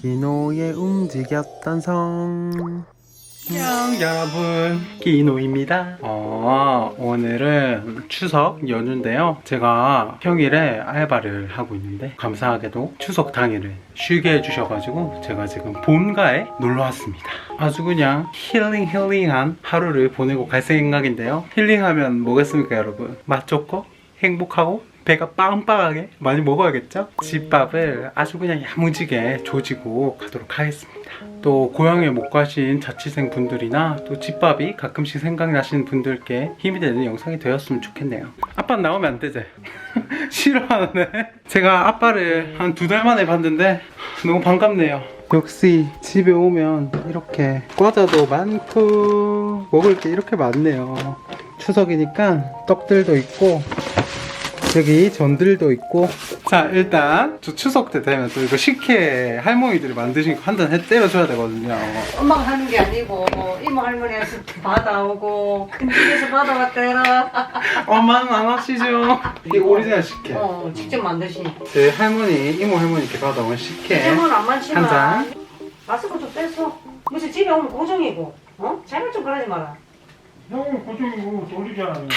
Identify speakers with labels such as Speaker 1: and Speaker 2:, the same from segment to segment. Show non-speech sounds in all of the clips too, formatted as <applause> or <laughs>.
Speaker 1: 기노의 움직였던 성. 안녕 여러분. 기노입니다. 어, 오늘은 추석 연휴인데요. 제가 평일에 알바를 하고 있는데 감사하게도 추석 당일을 쉬게 해주셔가지고 제가 지금 본가에 놀러 왔습니다. 아주 그냥 힐링 힐링한 하루를 보내고 갈 생각인데요. 힐링하면 뭐겠습니까 여러분? 맛 좋고 행복하고 배가 빵빵하게 많이 먹어야겠죠? 집밥을 아주 그냥 야무지게 조지고 가도록 하겠습니다. 또 고향에 못 가신 자취생 분들이나 또 집밥이 가끔씩 생각나시는 분들께 힘이 되는 영상이 되었으면 좋겠네요. 아빠 나오면 안 되지? <laughs> 싫어하네. 제가 아빠를 한 두 달 만에 봤는데 너무 반갑네요. 역시 집에 오면 이렇게 과자도 많고 먹을 게 이렇게 많네요. 추석이니까 떡들도 있고 여기 전들도 있고. 자 일단 저 추석 때 되면 또 이거 식혜 할머니들이 만드신 거한잔 때려줘야 되거든요.
Speaker 2: 엄마가 하는 게 아니고 이모 할머니에서 받아오고 큰 집에서 받아왔다 해라.
Speaker 1: 엄마는 안 하시죠? 이게 오리지널 식혜.
Speaker 2: 어 직접 만드시니.
Speaker 1: 제 할머니 이모 할머니께 받아온 식혜.
Speaker 2: 지금은 안 많지만
Speaker 1: 한 잔.
Speaker 2: 마스크 좀 떼서. 무슨 집에 오면 고정이고 어? 잘못 좀 그러지 마라.
Speaker 3: 형은 고정이고 돌리잖아요.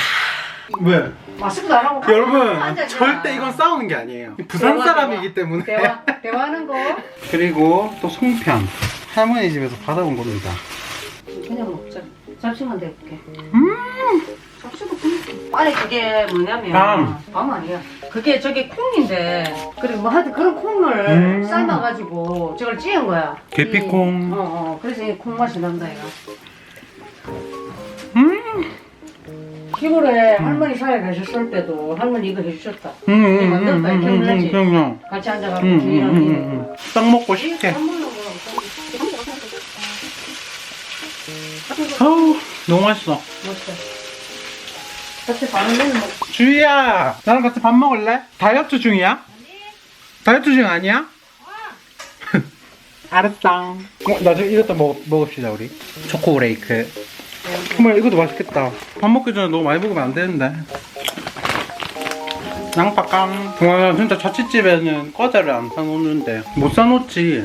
Speaker 1: 왜?
Speaker 2: 마스크도 안 하고
Speaker 1: 여러분. 절대 이건 싸우는 게 아니에요. 부산
Speaker 2: 대화,
Speaker 1: 사람이기 때문에.
Speaker 2: 대화 대화하는 거. <laughs>
Speaker 1: 그리고 또 송편. 할머니 집에서 받아온 겁니다.
Speaker 2: 그냥 먹자. 잡수만 대볼게.
Speaker 1: 음!
Speaker 2: 아니 그게 뭐냐면
Speaker 1: 밤.
Speaker 2: 밤 아니야. 그게 저게 콩인데 그리고 뭐 하여튼 그런 콩을
Speaker 1: 음.
Speaker 2: 삶아가지고 저걸 찌은 거야.
Speaker 1: 계피콩.
Speaker 2: 이- 어, 어. 그래서 이 콩 맛이 난다 이거
Speaker 1: 음.
Speaker 2: 시골에 할머니 사회 가셨을 때도 할머니 이거 해주셨다
Speaker 1: 음, 음, 음,
Speaker 2: 만들었다,
Speaker 1: 음,
Speaker 2: 기억나지?
Speaker 1: 음, 기억나.
Speaker 2: 같이 앉아가지고
Speaker 1: 음, 음, 음,
Speaker 2: 이
Speaker 1: 음. 딱 먹고 싶게. 아우, 너무 맛있어.
Speaker 2: 그때 반은 내는 뭐
Speaker 1: 주희야, 나랑 같이 밥 먹을래? 다이어트 중이야? 다이어트 중 아니야? <laughs> 알았다. 어, 나중에 이것도 먹, 먹읍시다, 우리. 초코레이크. 정말 이것도 맛있겠다. 밥 먹기 전에 너무 많이 먹으면 안 되는데. 양파깡. 와, 진짜 자취집에는 과자를 안 사놓는데. 못 사놓지.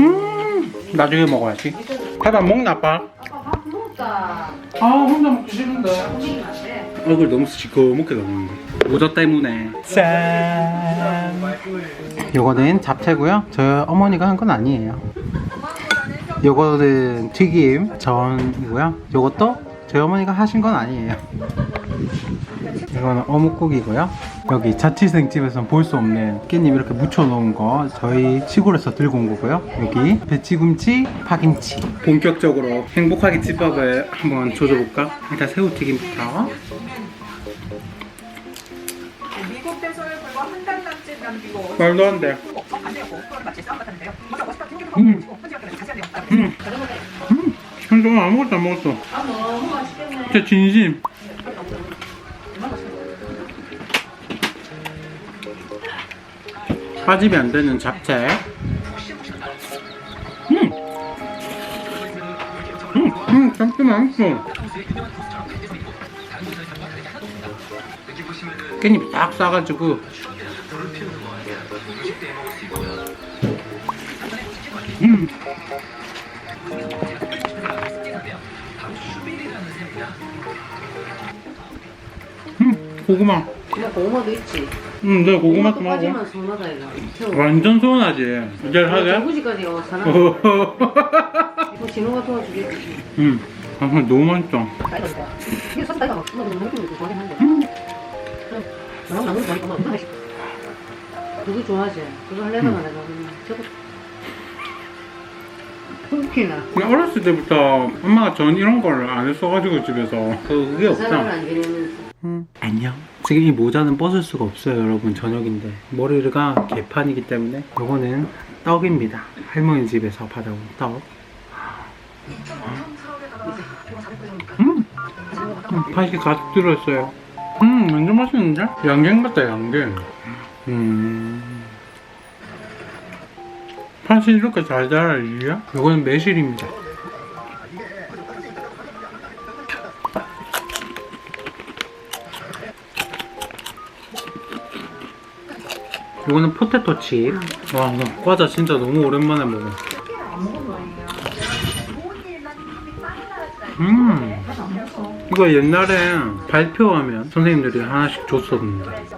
Speaker 1: 음, 나중에 먹어야지. 밥안 먹나,
Speaker 2: 먹었다
Speaker 1: 아, 혼자 먹기 싫은데. 얼굴 너무 시커멓게 나오는데 모자 때문에 짠 요거는 잡채고요. 저희 어머니가 한 건 아니에요. 요거는 튀김 전이고요. 요것도 저희 어머니가 하신 건 아니에요. 이거는 어묵국이고요. 여기 자취생 집에서는 볼 수 없는 깻잎 이렇게 묻혀 놓은 거 저희 시골에서 들고 온 거고요. 여기 배치김치 파김치. 본격적으로 행복하게 집밥을 한번 조져볼까? 일단 새우튀김부터 말도 안 돼. 음. 음. 음, 정말 아무것도 안 먹었어. 진짜 진심. 빠지면 안 되는 잡채. 음, 음, 음, 잡채 맛있어. 깻잎 딱 싸가지고. 음. 음, 고구마.
Speaker 2: 그냥 고구마도 있지
Speaker 1: 음, 내가 고구마 좀 하고.
Speaker 2: 빠지면 서운하다 이거
Speaker 1: 완전 소원하지. 이제 하게?
Speaker 2: 저구지까지 어 사나 뭐 진호가 도와주겠지
Speaker 1: 음, 아, 근데 너무 맛있다.
Speaker 2: 이게 sos 빨리가 막 너무 먹기는 좋아하긴 한데
Speaker 1: 음.
Speaker 2: 너무 너무 많이 먹어 맛있어 그거 좋아하지 그거 내가 그냥 저거
Speaker 1: 그냥 어렸을 때부터 엄마가 전 이런 걸안 했어가지고 집에서 그- 그게
Speaker 2: 그 사람을
Speaker 1: 없다.
Speaker 2: 안 지내면서
Speaker 1: 음. 안녕. 지금 이 모자는 벗을 수가 없어요, 여러분. 저녁인데 머리가 개판이기 때문에 요거는 떡입니다. 할머니 집에서 받아온 떡. 음, 음 맛이 가득 들어있어요. 음, 완전 맛있는데? 양갱 같다, 양갱. 음. 팥이 이렇게 잘 자랄 일이야? 요거는 매실입니다. 이거는 포테토 칩. 와, 나 과자 진짜 너무 오랜만에 먹어. 음. 이거 옛날에 발표하면 선생님들이 하나씩 줬었는데.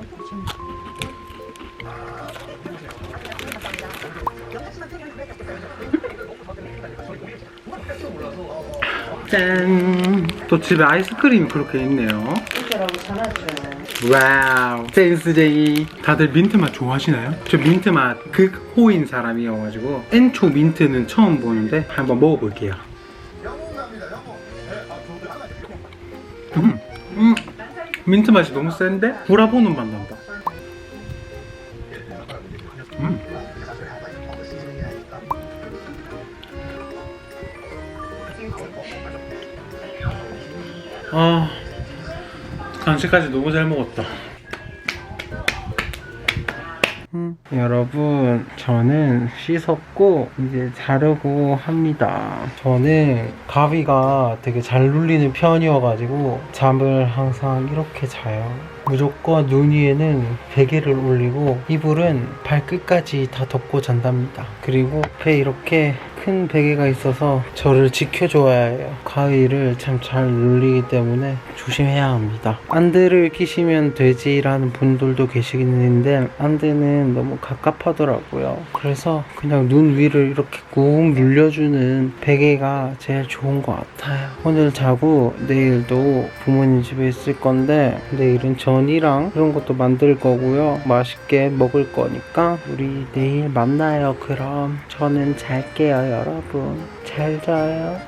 Speaker 1: 짠. 또 집에 아이스크림이 그렇게 있네요. 와우 센스쟁이 다들 민트 맛 좋아하시나요? 저 민트 맛 극호인 사람이어가지고 엔초 민트는 처음 보는데 한번 먹어볼게요 음, 음, 민트 맛이 너무 센데? 브라보는 맛 난다 간식까지 너무 잘 먹었다. 음, 여러분, 저는 씻었고 이제 자려고 합니다. 저는 가위가 되게 잘 눌리는 편이어가지고 잠을 항상 이렇게 자요. 무조건 눈 위에는 베개를 올리고 이불은 발끝까지 다 덮고 잔답니다. 그리고 옆에 이렇게 큰 베개가 있어서 저를 지켜줘야 해요. 가위를 참 잘 눌리기 때문에 조심해야 합니다. 안대를 끼시면 되지라는 분들도 계시는데 안대는 너무 갑갑하더라고요. 그래서 그냥 눈 위를 이렇게 꾹 눌려주는 베개가 제일 좋은 것 같아요. 오늘 자고 내일도 부모님 집에 있을 건데 내일은 전이랑 이런 것도 만들 거고요. 맛있게 먹을 거니까 우리 내일 만나요. 그럼 저는 잘게요, 여러분. 잘 자요.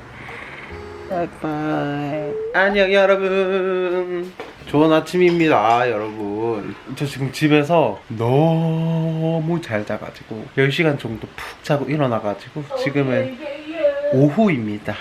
Speaker 1: 바이바이. 안녕, 여러분. 좋은 아침입니다, 여러분. 저 지금 집에서 너무 잘 자가지고 10시간 정도 푹 자고 일어나가지고 지금은 오후입니다.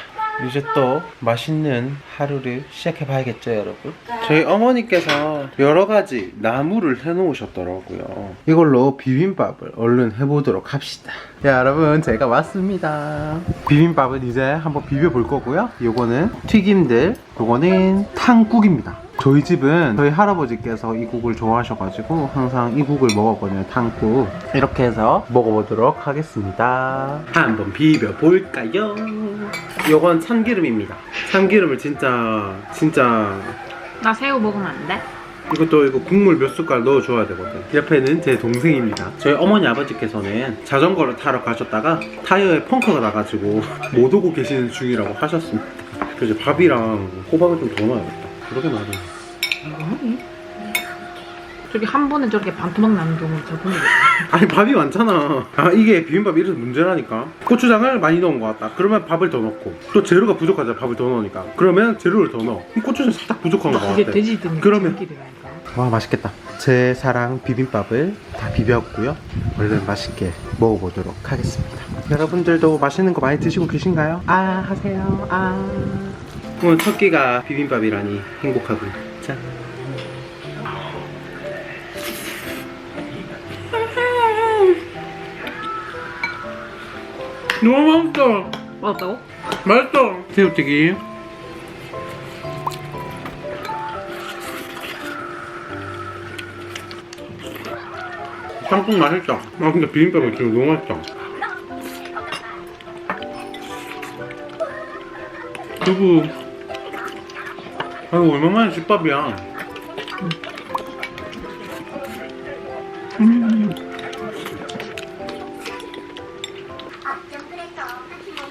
Speaker 1: 이제 또 맛있는 하루를 시작해 봐야겠죠, 여러분? 저희 어머니께서 여러 가지 나무를 해 놓으셨더라고요. 이걸로 비빔밥을 얼른 해보도록 합시다. 자, 여러분, 제가 왔습니다. 비빔밥은 이제 한번 비벼 볼 거고요. 요거는 튀김들, 요거는 탕국입니다. 저희 집은 저희 할아버지께서 이 국을 좋아하셔가지고 항상 이 국을 먹었거든요. 탕국. 이렇게 해서 먹어보도록 하겠습니다. 한번 비벼볼까요? 요건 참기름입니다. 참기름을 진짜 진짜
Speaker 4: 나 새우 먹으면 안 돼?
Speaker 1: 이것도 이거 국물 몇 숟갈 넣어줘야 되거든. 옆에는 제 동생입니다. 저희 어머니 아버지께서는 자전거를 타러 가셨다가 타이어에 펑크가 나가지고 <laughs> 못 오고 계시는 중이라고 하셨습니다. 그래서 밥이랑 호박을 좀 더 넣어야겠다. 그러게 말이야.
Speaker 4: 아니. 저기 한 번에 저렇게 반토막 나는 경우 잘거 <laughs>
Speaker 1: 아니 밥이 많잖아. 아 이게 비빔밥이 이래서 문제라니까. 고추장을 많이 넣은 것 같다. 그러면 밥을 더 넣고 또 재료가 부족하잖아. 밥을 더 넣으니까. 그러면 재료를 더 넣어. 그럼 고추장 살짝 부족한 것
Speaker 4: 그게
Speaker 1: 같아.
Speaker 4: 돼지든
Speaker 1: 그러면-
Speaker 4: 기름이라니까.
Speaker 1: 와 맛있겠다. 제 사랑 비빔밥을 다 비볐고요. 얼른 맛있게 먹어보도록 하겠습니다. 여러분들도 맛있는 거 많이 드시고 계신가요? 아 하세요. 아 오늘 첫 끼가 비빔밥이라니 행복하군. 짠. 너무 맛있어.
Speaker 4: 맞았다고?
Speaker 1: 맛있어. 새우튀김. 짬뽕 맛있다. 아 근데 비빔밥은 지금 너무 맛있다. 두부. 아이고 얼마만에 집밥이야.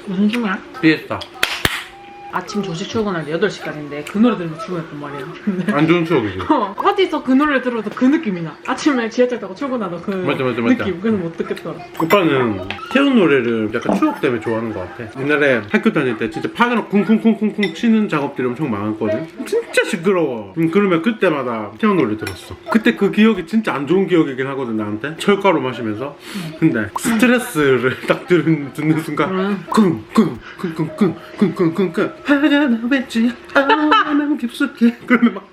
Speaker 4: 무슨 중이야?
Speaker 1: 피했다.
Speaker 4: 아침 조식 출근할 때 8시까지인데 그 노래 들으면서 출근했단 말이야.
Speaker 1: 안 좋은 추억이지. <laughs>
Speaker 4: 어, 어디서 그 노래를 들어도 그 느낌이 나. 아침에 지하철 타고 출근하던 그
Speaker 1: 맞아, 맞아, 맞아.
Speaker 4: 느낌. 그래서 못 듣겠더라.
Speaker 1: 오빠는 태연 노래를 약간 추억 때문에 좋아하는 것 같아. 옛날에 학교 다닐 때 진짜 파그락 쿵쿵쿵쿵쿵 치는 작업들이 엄청 많았거든. 진짜 시끄러워. 음, 그러면 그때마다 태연 노래 들었어. 그때 그 기억이 진짜 안 좋은 기억이긴 하거든 나한테. 철가루 마시면서. 근데 스트레스를 <laughs> 딱 들은, 듣는 순간
Speaker 4: 음.
Speaker 1: 쿵쿵쿵쿵쿵쿵쿵쿵쿵쿵 하나 왠지 아마음 깊숙이 그러면 막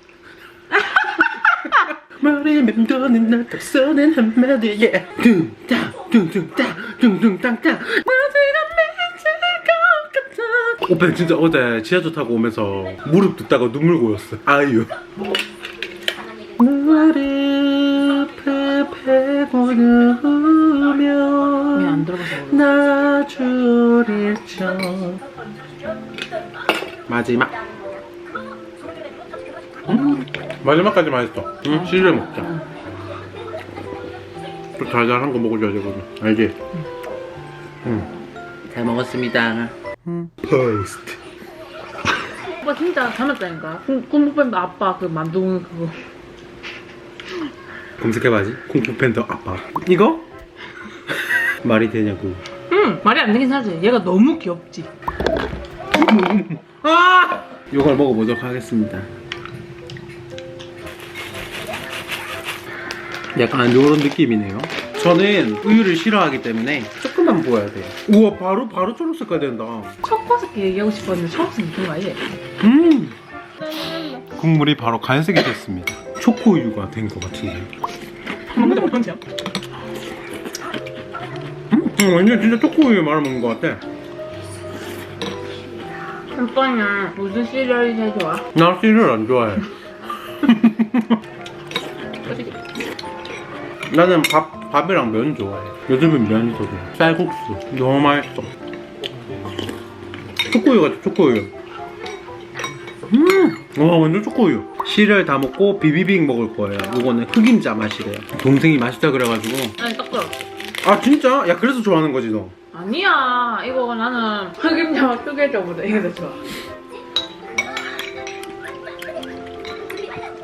Speaker 1: 머리에 맴도는 나딱 써낸 한마디에 둥땅 둥둥땅 둥둥땅땅 마지가 맺힐 것 같아. 오빠 진짜 어제 지하철 타고 오면서 무릎 듣다가 눈물 고였어 아유. 머리 알고
Speaker 4: 왜
Speaker 1: 누우면? 나 줄일 척 마지막. 음, 마지막까지 맛있어 응, 시를 먹자 또 달달한 거 먹어줘야 되거든 알지? 응. 잘 먹었습니다 음. 퍼스트
Speaker 4: 오빠 진짜 닮았다니까. 쿵쿵팬도 아빠 그 만두는 그거.
Speaker 1: 검색해봐야지 콩쿠팬더 아빠 이거? <laughs> 말이 되냐고
Speaker 4: 응 말이 안 되긴 하지. 얘가 너무 귀엽지.
Speaker 1: 아! 이걸 먹어보도록 하겠습니다. 약간 이런 느낌이네요. 저는 우유를 싫어하기 때문에 조금만 부어야 돼요. 우와 바로 바로 초록색깔 된다.
Speaker 4: 초코색 얘기하고 싶었는데 초록색 느낌 아니지?
Speaker 1: 음. 국물이 바로 갈색이 됐습니다. 초코 우유가 된 것 같은데.
Speaker 4: 먹는데 어떤지요?
Speaker 1: 음, 음, 완전 진짜 초코 우유 말아 먹는 것 같아.
Speaker 4: 오빠는 무슨 시리얼이 제일 좋아?
Speaker 1: 나 씨를 안 좋아해. <laughs> 나는 밥, 밥이랑 면 좋아해. 요즘은 면이 더 좋아. 쌀국수. 너무 맛있어. 초코우유 같아, 초코우유. 음! 와, 완전 초코우유. 씨를 다 먹고 비비빅 먹을 거예요. 이거는 흑임자 맛이래요. 동생이 맛있다 그래가지고.
Speaker 4: 아니 딱 들어.
Speaker 1: 아, 진짜? 야, 그래서 좋아하는 거지, 너.
Speaker 4: 아니야. 이거 나는 흑임자와 뜨개자보다 이게 더 좋아.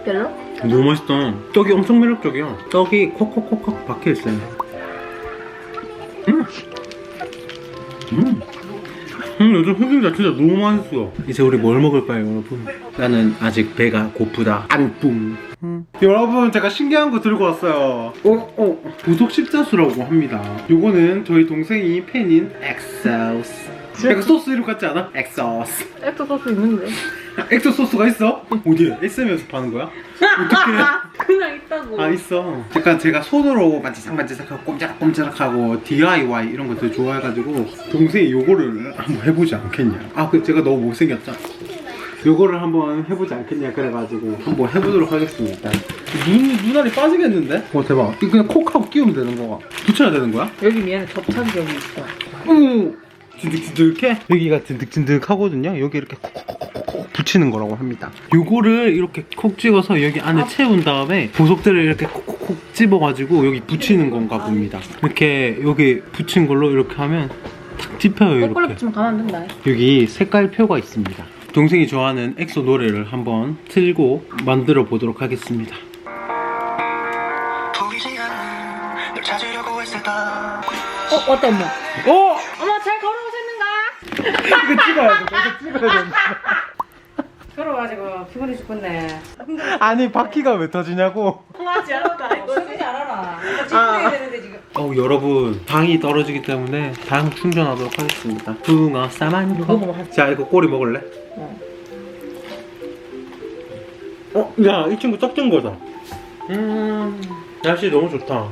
Speaker 4: 별로?
Speaker 1: 너무 맛있다. 떡이 엄청 매력적이야. 떡이 콕콕콕콕 박혀 있어요. 음! 음! 음, 요즘 흑임자 진짜 너무 맛있어. 이제 우리 뭘 먹을까요, 여러분? 나는 아직 배가 고프다. 안뿡. 여러분, 제가 신기한 거 들고 왔어요. 어, 어. 부속 십자수라고 합니다. 요거는 저희 동생이 팬인 엑소스. 약간 소스 이름 같지 않아? 엑소스.
Speaker 4: 엑소 소스 있는데.
Speaker 1: 엑소 소스가 있어? 어디에? SM에서 파는 거야? <laughs> 어떡해?
Speaker 4: 그냥 있다고.
Speaker 1: 아 있어. 약간 제가 손으로 만지작만지작하고 꼼지락꼼지락하고 DIY 이런 거 되게 좋아해가지고 동생이 요거를 한번 해보지 않겠냐. 아 그 제가 너무 못생겼죠? 요거를 한번 해보지 않겠냐 그래가지고 한번 해보도록 하겠습니다. 눈 눈알이 빠지겠는데? 어 대박. 이거 그냥 콕하고 끼우면 되는 거야. 붙여야 되는 거야?
Speaker 4: 여기 미안해 접착이 여기 있어.
Speaker 1: 오 찐득찐득해? 여기가 찐득찐득하거든요. 여기 이렇게 콕콕콕콕 붙이는 거라고 합니다. 요거를 이렇게 콕 찍어서 여기 안에 채운 다음에 보석들을 이렇게 콕콕콕 집어가지고 여기 붙이는 건가 봅니다. 이렇게 여기 붙인 걸로 이렇게 하면 탁 집혀요
Speaker 4: 거꾸로
Speaker 1: 이렇게.
Speaker 4: 붙이면 가만 안 된다.
Speaker 1: 여기 색깔표가 있습니다. 동생이 좋아하는 엑소 노래를 한번 틀고 만들어 보도록 하겠습니다.
Speaker 4: 어 왔다 엄마.
Speaker 1: 어!
Speaker 4: 엄마 잘 걸어오셨는가?
Speaker 1: 이거 찍어야 돼. 이거 찍어야 돼.
Speaker 2: 걸어가지고 피곤해 죽겠네.
Speaker 1: 아니 바퀴가 왜 터지냐고.
Speaker 4: 통하지 않았다.
Speaker 2: 쓰지 않아라. 집중해야 되는데 지금.
Speaker 1: 어 여러분 방이 떨어지기 때문에 방 충전하도록 하겠습니다 붕어 싸만코 자 이거 꼬리 먹을래? 어? 야 이 친구 짝든 거다 음 날씨 너무 좋다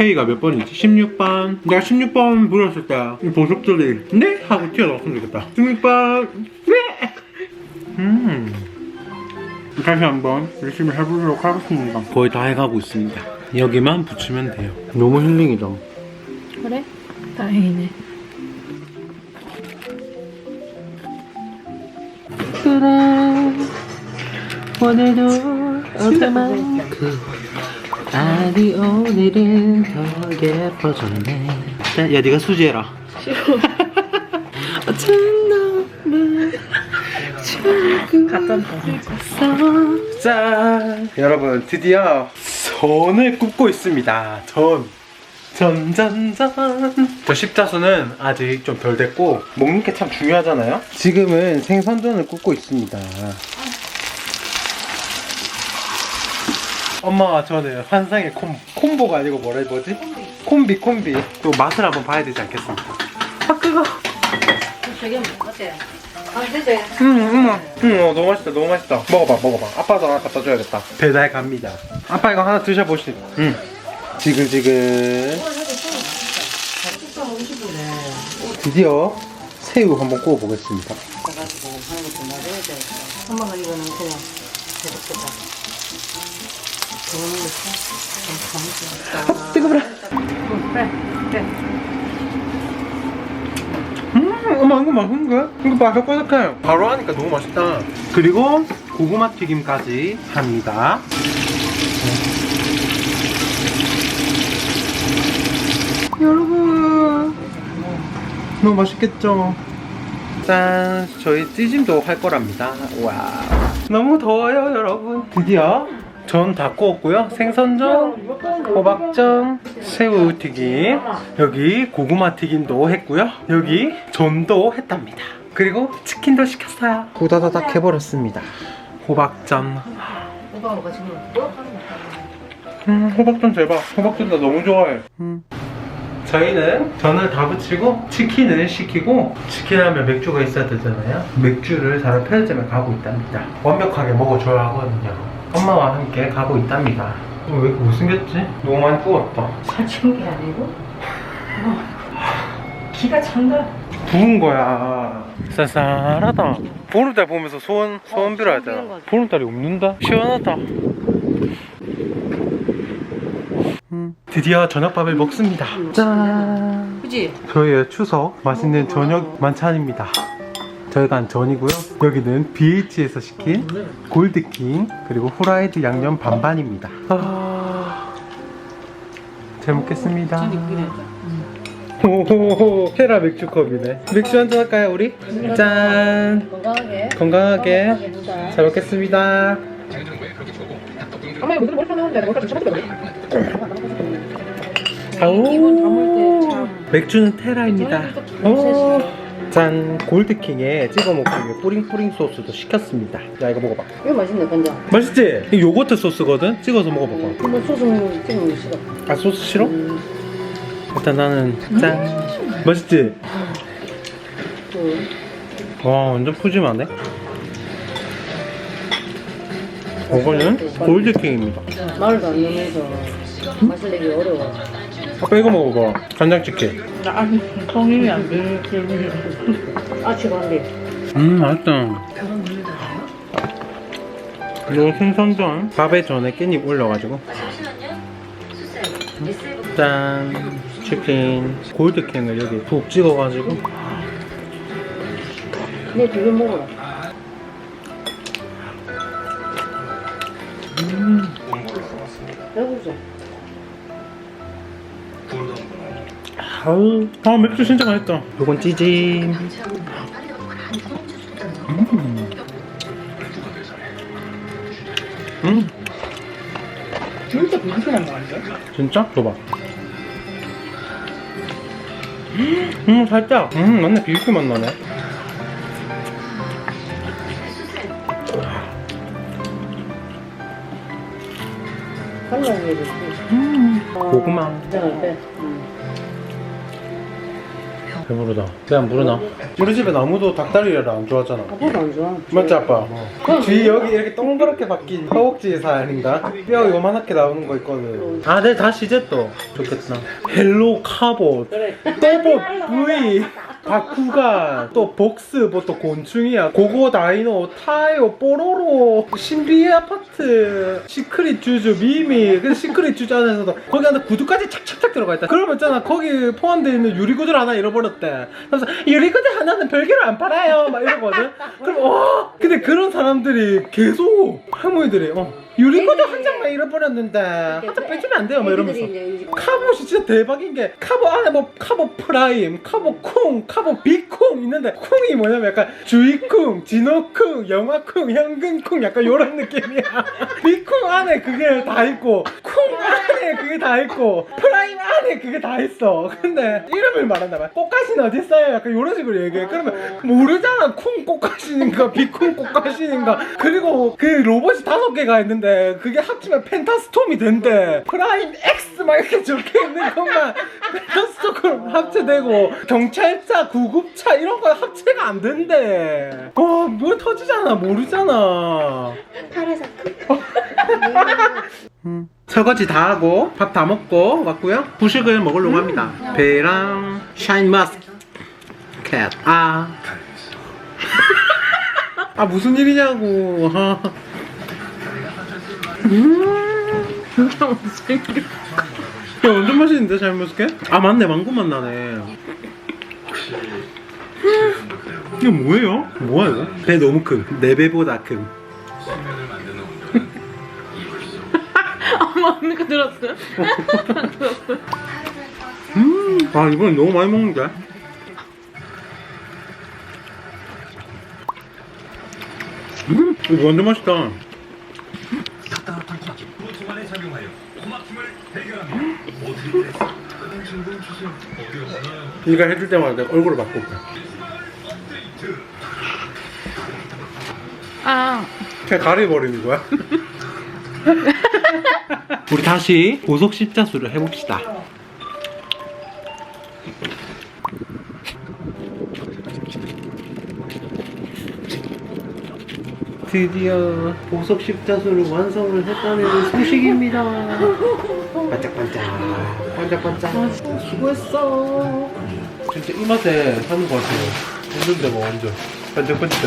Speaker 1: K가 몇 번이지? 16번 내가 16번 불렀을 때이 보석들이 네? 하고 튀어나왔으면 좋겠다 16번 네! 음 다시 한번 열심히 해보도록 하겠습니다. 거의 다 해가고 있습니다. 여기만 붙이면 돼요. 너무 힐링이다.
Speaker 4: 그래? 다행이네.
Speaker 1: 그래 오늘도 어제만 큼 아니 오늘은 더 예뻐졌네. 야, 야 네가 수지해라. 싫어. <laughs> 짠 여러분 드디어 전을 굽고 있습니다. 전. 전전전. 저 십자수는 아직 좀 덜 됐고 먹는 게 참 중요하잖아요? 지금은 생선전을 굽고 있습니다 엄마와 저는 환상의 콤, 콤보가 아니고 뭐라 뭐지? 콤비 콤비 또 맛을 한번 봐야 되지 않겠습니까? 아 그거
Speaker 2: 저기 어때? 아
Speaker 1: 음, 음, 어, 너무 맛있다, 너무 맛있다. 먹어봐, 먹어봐. 아빠도 하나 갖다 줘야겠다. 배달 갑니다. 아빠 이거 하나 드셔보시. 음. 지글지글. 드디어 새우 한번 구워보겠습니다.
Speaker 2: 엄마가 이거는 그냥 해줬겠다. 아,
Speaker 1: 뜨거워라. 음, 어머 이거 맛있는 거야? 이거 바삭바삭해. 바로 하니까 너무 맛있다. 그리고 고구마 튀김까지 합니다. 여러분 너무 맛있겠죠? 짠 저희 찌짐도 할 거랍니다 와 너무 더워요 여러분 드디어 전 다 구웠고요 생선전 호박전 새우튀김 여기 고구마 튀김도 했고요 여기 전도 했답니다 그리고 치킨도 시켰어요 후다다닥 해버렸습니다 호박전. 음, 호박전 대박. 호박전 나 너무 좋아해. 음. 저희는 전을 다 붙이고 치킨을 시키고 치킨하면 맥주가 있어야 되잖아요. 맥주를 사러 편의점에 가고 있답니다. 완벽하게 먹어줘야 하거든요. 엄마와 함께 가고 있답니다. 어, 왜 이렇게 못생겼지? 너무 많이 구웠다.
Speaker 2: 살찌운 게 아니고. 어. 기가 찬다.
Speaker 1: 부은 거야. 쌀쌀하다. 보름달 보면서 소원 소원 빌어야
Speaker 2: 소원 비는
Speaker 1: 돼. 보름달이 없는다. 시원하다. 음, 드디어 저녁밥을 먹습니다. 짠.
Speaker 2: 그지?
Speaker 1: 저희의 추석 맛있는 저녁 만찬입니다. 저희가 한 전이고요. 여기는 BH에서 시킨 골드킹 그리고 후라이드 양념 반반입니다. 아, 잘 먹겠습니다. 오호호 헤라 맥주컵이네. 맥주 한 잔 할까요 우리? 짠.
Speaker 2: 건강하게.
Speaker 1: 건강하게. 잘 먹겠습니다.
Speaker 4: 엄마 이거 머리 쳐봤다
Speaker 1: 아우. 맥주는 테라입니다. 오. 짠 골드킹에 찍어 먹기 위해 뿌링뿌링 소스도 시켰습니다. 야 이거 먹어봐.
Speaker 2: 이거 맛있네, 간장.
Speaker 1: 맛있지? 이거 요거트 소스거든. 찍어서 먹어봐봐.
Speaker 2: 근데 소스 찍으면 뭐 싫어.
Speaker 1: 아 소스 싫어?
Speaker 2: 음,
Speaker 1: 일단 나는 짠. 맛있지?
Speaker 2: 그,
Speaker 1: 와 완전 푸짐하네. 이거는 골드킹입니다.
Speaker 2: 말도 안 넣으면서 맛을 내기 어려워.
Speaker 1: 아빠 이거 먹어봐. 간장치킨.
Speaker 4: 나 아직 성인이 안 돼. <laughs>
Speaker 2: 아, 지금
Speaker 1: 데음 맛있다. 이거 생선전 밥에 전에 깻잎 올려가지고 짠 치킨 골드캔을 여기 푹 찍어가지고
Speaker 2: 내 두개 먹어라. 배고프죠?
Speaker 1: 아우. 아 맥주 진짜 맛있다. 요건 찌짐. 음.
Speaker 4: 진짜 비비크만 나는데?
Speaker 1: 진짜? 줘봐. 음 살짝. 음 맞네. 비비큐 맛 나네. 음. 고구마.
Speaker 2: 장을 빼. 음.
Speaker 1: 배부르다. 그냥 물어나? 우리 집엔 아무도 닭다리를 안 좋아하잖아.
Speaker 2: 아빠도 안 좋아.
Speaker 1: 맞지 아빠? 뒤 여기 이렇게 동그랗게 박힌 허벅지 살인가? 뼈 요만하게 나오는 거 있거든. 아 내일 다시 이제 또. 좋겠다. 헬로 카봇.
Speaker 2: 그래.
Speaker 1: 또봇. V 바쿠간 또 복스 뭐또 곤충이야. 고고 다이노 타요 뽀로로 신비의 아파트 시크릿 주주 미미. 그 시크릿 주주 안에서도 거기 안에 구두까지 착착착 들어가 있다. 그러면 있잖아. 거기 포함되어 있는 유리구들 하나 잃어버렸대. 그래서 유리구들 하나는 별개로 안 팔아요. 막 이러거든. 그럼 와 근데 그런 사람들이 계속 할머니들이 어 유리구들 한 장만 잃어버렸는데 한 장 빼주면 안 돼요? 막 이러면서. 카봇이 진짜 대박인 게 카봇 안에 뭐 카봇 프라임, 카봇 쿵, 카봇 비쿵 있는데 쿵이 뭐냐면 약간 주의쿵, 진호쿵, 영화쿵, 현근쿵 약간 요런 느낌이야. <laughs> 비쿵 안에 그게 다 있고 쿵 안에 그게 다 있고 프라임 안에 그게 다 있어. 근데 이름을 말한다 말 꽃가시는 어딨어요? 약간 요런 식으로 얘기해. 그러면 모르잖아. 쿵 꽃가시는가 비쿵 꽃가시는가. 그리고 그 로봇이 다섯 개가 있는데 그게 합치면 펜타스톰이 된대. 프라임 X 막 이렇게 적혀 있는 것만 펜타스톰 합체되고 경찰차 구급차 이런 거 합체가 안 된대. 어뭐 터지잖아 모르잖아. <laughs> 음. 설거지 다 하고 밥 다 먹고 왔고요. 후식을 먹으려고 합니다. 배랑 샤인 마스켓 아. <laughs> 아 무슨 일이냐고. 아. <laughs> 음.
Speaker 4: 진짜 못생겨.
Speaker 1: 야 완전 맛있는데 샤인머스켓? 아 맞네 망고 맛 나네 이거 뭐예요? 뭐야 이거? 배 너무 큰내 배보다 큰
Speaker 4: 엄마 언니가 들었어요?
Speaker 1: 음, 아 이건 너무 많이 먹는데? 음, 이거 완전 맛있다 이거 해줄 때마다 내가 얼굴을 바꿀게
Speaker 4: 아,
Speaker 1: 그냥 가려버리는 거야? <laughs> 우리 다시 보석 십자수를 해봅시다. 드디어 보석 십자수를 완성을 했다는 소식입니다. 반짝반짝, 반짝반짝. 수고했어. 진짜 이 맛에 사는 것 같아요. 했는데 뭐 완전 반짝반짝.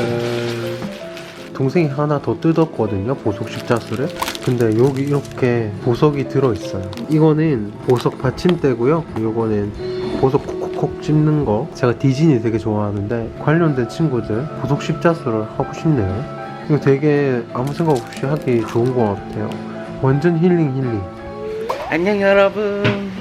Speaker 1: 동생이 하나 더 뜯었거든요 보석 십자수를 근데 여기 이렇게 보석이 들어있어요 이거는 보석 받침대고요 이거는 보석 콕콕콕 찝는 거 제가 디즈니 되게 좋아하는데 관련된 친구들 보석 십자수를 하고 싶네요 이거 되게 아무 생각 없이 하기 좋은 것 같아요 완전 힐링 힐링 안녕 여러분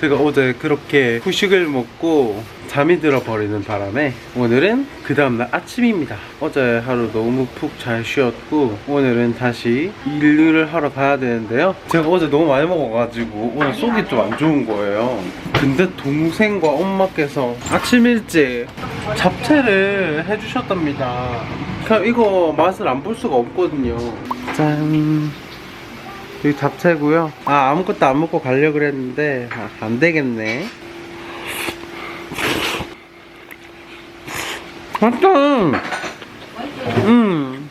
Speaker 1: 제가 어제 그렇게 후식을 먹고 잠이 들어버리는 바람에 오늘은 그 다음날 아침입니다. 어제 하루 너무 푹 잘 쉬었고 오늘은 다시 일을 하러 가야 되는데요. 제가 어제 너무 많이 먹어가지고 오늘 속이 좀 안 좋은 거예요. 근데 동생과 엄마께서 아침 일찍 잡채를 해주셨답니다. 그냥 이거 맛을 안 볼 수가 없거든요. 짠. 여기 잡채고요. 아 아무것도 안 먹고 가려고 그랬는데 아, 안 되겠네. 맛있다. 음.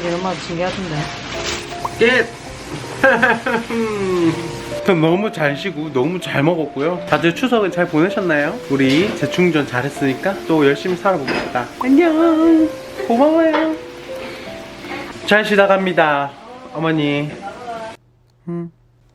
Speaker 4: 이런 맛 신기하던데.
Speaker 1: 끝. <laughs> 전 <laughs> 너무 잘 쉬고 너무 잘 먹었고요. 다들 추석은 잘 보내셨나요? 우리 재충전 잘했으니까 또 열심히 살아봅시다. 안녕. 고마워요. 잘 쉬다 갑니다. 어머니. 음.